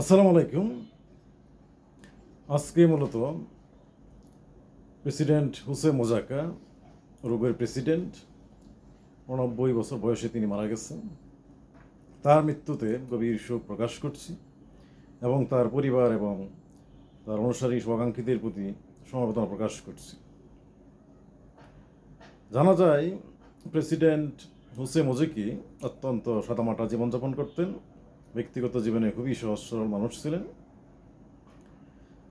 আসসালামু আলাইকুম। আজকে মূলত প্রেসিডেন্ট হুসেন মোজাকা, রোগের প্রেসিডেন্ট, উনব্বই বছর বয়সে তিনি মারা গেছেন। তার মৃত্যুতে গভীর শোক প্রকাশ করছি এবং তার পরিবার এবং তার অনুসারী শুভাকাঙ্ক্ষীদের প্রতি সমবেদনা প্রকাশ করছি। জানা যায়, প্রেসিডেন্ট হুসে মোজেকি অত্যন্ত সাদামাটা জীবনযাপন করতেন। ব্যক্তিগত জীবনে খুবই সহজ সরল মানুষ ছিলেন।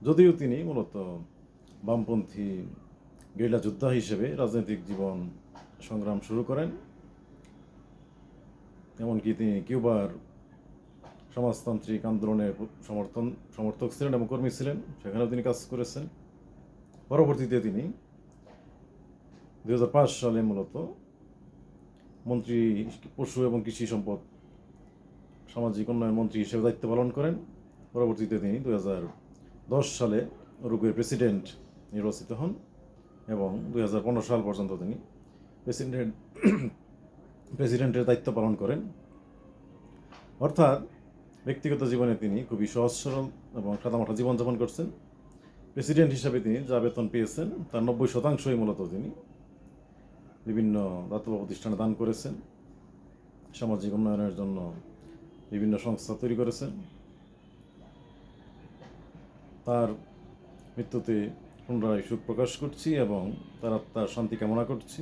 যদিও তিনি মূলত বামপন্থী গেরিলা যোদ্ধা হিসেবে রাজনৈতিক জীবন সংগ্রাম শুরু করেন। এমনকি তিনি কিউবার সমাজতান্ত্রিক আন্দোলনের সমর্থন, সমর্থক ছিলেন এবং কর্মী ছিলেন, সেখানেও তিনি কাজ করেছেন। পরবর্তীতে তিনি দু হাজার পাঁচ সালে মূলত মন্ত্রী পশু এবং কৃষি সম্পদ সামাজিক উন্নয়ন মন্ত্রী হিসেবে দায়িত্ব পালন করেন। পরবর্তীতে তিনি দু দশ সালে উরুগুয়ের প্রেসিডেন্ট নির্বাচিত হন এবং দু হাজার পনেরো সাল পর্যন্ত তিনি প্রেসিডেন্ট প্রেসিডেন্টের দায়িত্ব পালন করেন। অর্থাৎ ব্যক্তিগত জীবনে তিনি খুবই সহজ সরল এবং সাদামাটা জীবনযাপন করছেন। প্রেসিডেন্ট হিসাবে তিনি যা বেতন পেয়েছেন তার নব্বই শতাংশই মূলত তিনি বিভিন্ন দাতব্য প্রতিষ্ঠানে দান করেছেন। সামাজিক উন্নয়নের জন্য বিভিন্ন সংস্থা তৈরি করেছেন তার মৃত্যুতে পুনরায় সুখ প্রকাশ করছি এবং তার আত্মার শান্তি কামনা করছি।